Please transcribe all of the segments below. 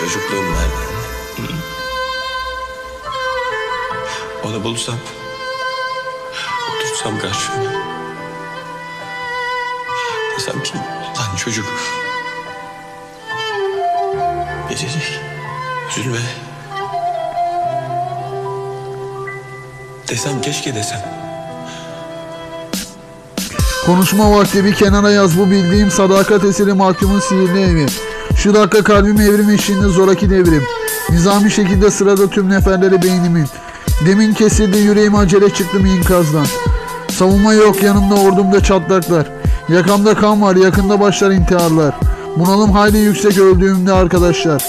çocukluğum nerede? Onu bulsam, otursam karşımda. Desem ki, lan çocuk. Geçecek, üzülme. Desem keşke desem. Konuşma vakti bir kenara yaz bu bildiğim sadakat eseri mahkumun sihirli evi. Şu dakika kalbim evrim eşiğinde zoraki devrim. Nizami şekilde sırada tüm neferlere beynimin. Demin kesildi yüreğim acele çıktım inkazdan. Savunma yok yanımda ordumda çatlaklar. Yakamda kan var yakında başlar intiharlar. Bunalım hayli yüksek öldüğümde arkadaşlar.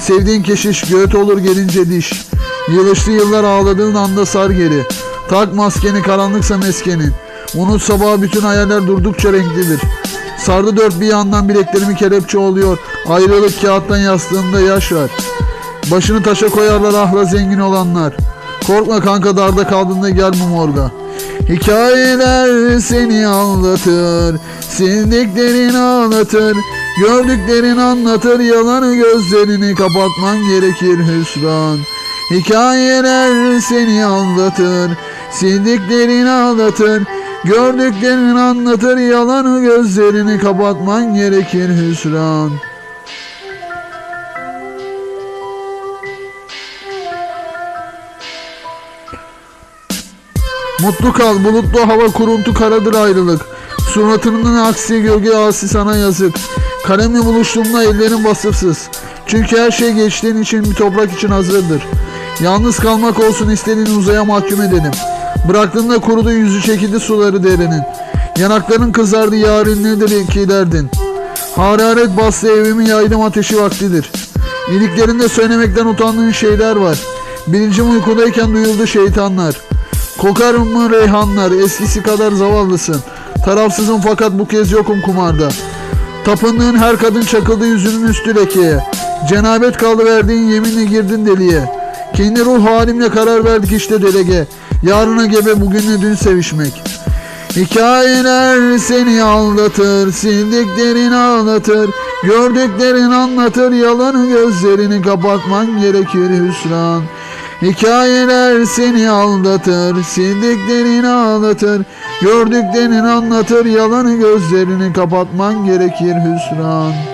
Sevdiğin keşiş göğüt olur gelince diş. Yılışlı yıllar ağladığın anda sar geri. Tak maskeni karanlıksa meskenin. Unut sabaha bütün hayaller durdukça renklidir. Sardı dört bir yandan bileklerimi kelepçe oluyor. Ayrılık kağıttan yastığında yaş var. Başını taşa koyarlar ahla zengin olanlar. Korkma kanka darda kaldığında gel bu morga. Hikayeler seni anlatır, sildiklerin ağlatır, gördüklerin anlatır, yalanı gözlerini kapatman gerekir hüsran. Hikayeler seni anlatır, sildiklerin ağlatır, gördüklerin anlatır, yalanı gözlerini kapatman gerekir hüsran. Mutlu kal bulutlu hava kuruntu karadır ayrılık. Suratının aksi gölge asi sana yazık. Kalemle buluştuğumda ellerim vasıfsız. Çünkü her şey geçtiğin için bir toprak için hazırdır. Yalnız kalmak olsun istediğin uzaya mahkum edelim. Bıraktığında kurudu yüzü çekildi suları derenin. Yanakların kızardı yarın nedir ki derdin. Hararet bastı evimi yaydım ateşi vaktidir. İliklerinde söylemekten utandığın şeyler var. Bilincim uykudayken duyuldu şeytanlar. Kokar mı reyhanlar eskisi kadar zavallısın. Tarafsızım fakat bu kez yokum kumarda. Tapındığın her kadın çakıldı yüzünün üstü lekeye. Cenabet kaldı verdiğin yeminle girdin deliye. Kendi ruh halimle karar verdik işte delege. Yarına gebe bugünle dün sevişmek. Hikayeler seni aldatır, sildiklerin ağlatır, gördüklerin anlatır, yalanı gözlerini kapatman gerekir hüsran. Hikayeler seni aldatır, sildiklerin ağlatır, gördüklerin anlatır, yalanı gözlerini kapatman gerekir hüsran.